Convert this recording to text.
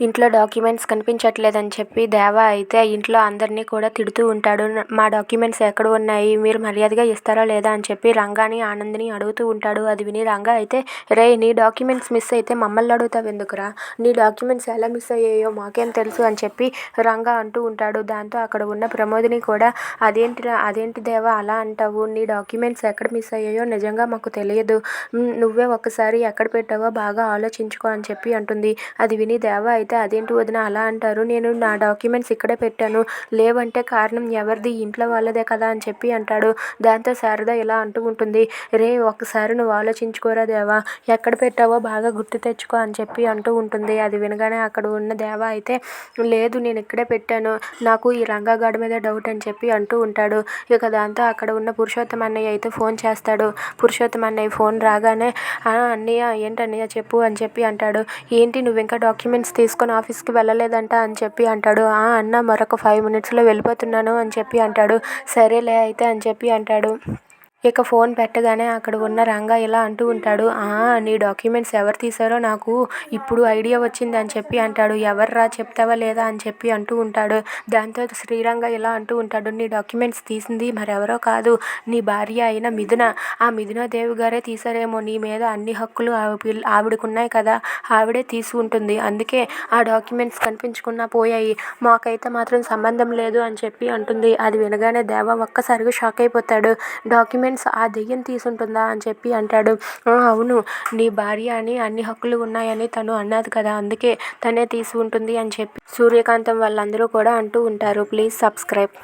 ఇంట్లో డాక్యుమెంట్స్ కనిపించట్లేదని చెప్పి దేవా అయితే ఇంట్లో అందరినీ కూడా తిడుతూ ఉంటాడు. మా డాక్యుమెంట్స్ ఎక్కడ ఉన్నాయి? మీరు మర్యాదగా ఇస్తారా లేదా? అని చెప్పి రంగాని ఆనందిని అడుగుతూ ఉంటాడు. అది విని రంగా అయితే రే నీ డాక్యుమెంట్స్ మిస్ అయితే మమ్మల్ని అడుగుతావు ఎందుకురా? నీ డాక్యుమెంట్స్ ఎలా మిస్ అయ్యాయో మాకేం తెలుసు? అని చెప్పి రంగా అంటూ ఉంటాడు. దాంతో అక్కడ ఉన్న ప్రమోదిని కూడా అదేంటి అదేంటి దేవా? అలా అంటావు. నీ డాక్యుమెంట్స్ ఎక్కడ మిస్ అయ్యాయో నిజంగా మాకు తెలియదు. నువ్వే ఒక్కసారి ఎక్కడ పెట్టావో బాగా ఆలోచించుకో అని చెప్పి అంటుంది. అది విని దేవా అయితే అదేంటి వదిన అలా అంటారు? నేను నా డాక్యుమెంట్స్ ఇక్కడే పెట్టాను. లేవంటే కారణం ఎవరిది? ఇంట్లో వాళ్ళదే కదా అని చెప్పి అంటాడు. దాంతో శారద ఇలా అంటూ ఉంటుంది. రే ఒక్కసారి నువ్వు ఆలోచించుకోరా దేవా. ఎక్కడ పెట్టావో బాగా గుర్తు తెచ్చుకో అని చెప్పి అంటూ ఉంటుంది. అది వినగానే అక్కడ ఉన్న దేవ అయితే లేదు నేను ఇక్కడే పెట్టాను. నాకు ఈ రంగాగాడి మీద డౌట్ అని చెప్పి అంటూ ఉంటాడు. ఇక దాంతో అక్కడ ఉన్న పురుషోత్తమ అన్నయ్య అయితే ఫోన్ చేస్తాడు. పురుషోత్తమ అన్నయ్య ఫోన్ రాగానే అన్నయ్య ఏంటి అన్నయ్య చెప్పు అని చెప్పి అంటాడు. ఏంటి? నువ్వు ఇంకా డాక్యుమెంట్స్ తీసుకొని ఆఫీస్కి వెళ్ళలేదంట అని చెప్పి అంటాడు. "ఆ, అన్న మరొక ఫైవ్ మినిట్స్లో వెళ్ళిపోతున్నాను అని చెప్పి అంటాడు. సరేలే అయితే అని చెప్పి అంటాడు. ఇక ఫోన్ పెట్టగానే అక్కడ ఉన్న రంగా ఇలా అంటూ ఉంటాడు "ఆ, నీ డాక్యుమెంట్స్ ఎవరు తీశారో నాకు ఇప్పుడు ఐడియా వచ్చింది అని చెప్పి అంటాడు. ఎవర్రా చెప్తావా లేదా అని చెప్పి అంటూ ఉంటాడు. దాంతో శ్రీరంగ ఇలా అంటూ ఉంటాడు నీ డాక్యుమెంట్స్ తీసింది మరెవరో కాదు నీ భార్య అయిన మిథున. ఆ మిథునాదేవి గారే తీశారేమో నీ మీద అన్ని హక్కులు ఆవిడకున్నాయి కదా ఆవిడే తీసి ఉంటుంది. అందుకే ఆ డాక్యుమెంట్స్ కనిపించకుండా పోయాయి. మాకైతే మాత్రం సంబంధం లేదు అని చెప్పి అంటుంది. అది వినగానే దేవ ఒక్కసారిగా షాక్ అయిపోతాడు. డాక్యుమెంట్స్ ఆ దెయ్యం తీసుంటుందా అని చెప్పి అంటాడు. అవును. నీ భార్య అని అన్ని హక్కులు ఉన్నాయని తను అన్నది కదా. అందుకే తనే తీసి ఉంటుంది అని చెప్పి సూర్యకాంతం వాళ్ళందరూ కూడా అంటూ ఉంటారు. Please subscribe.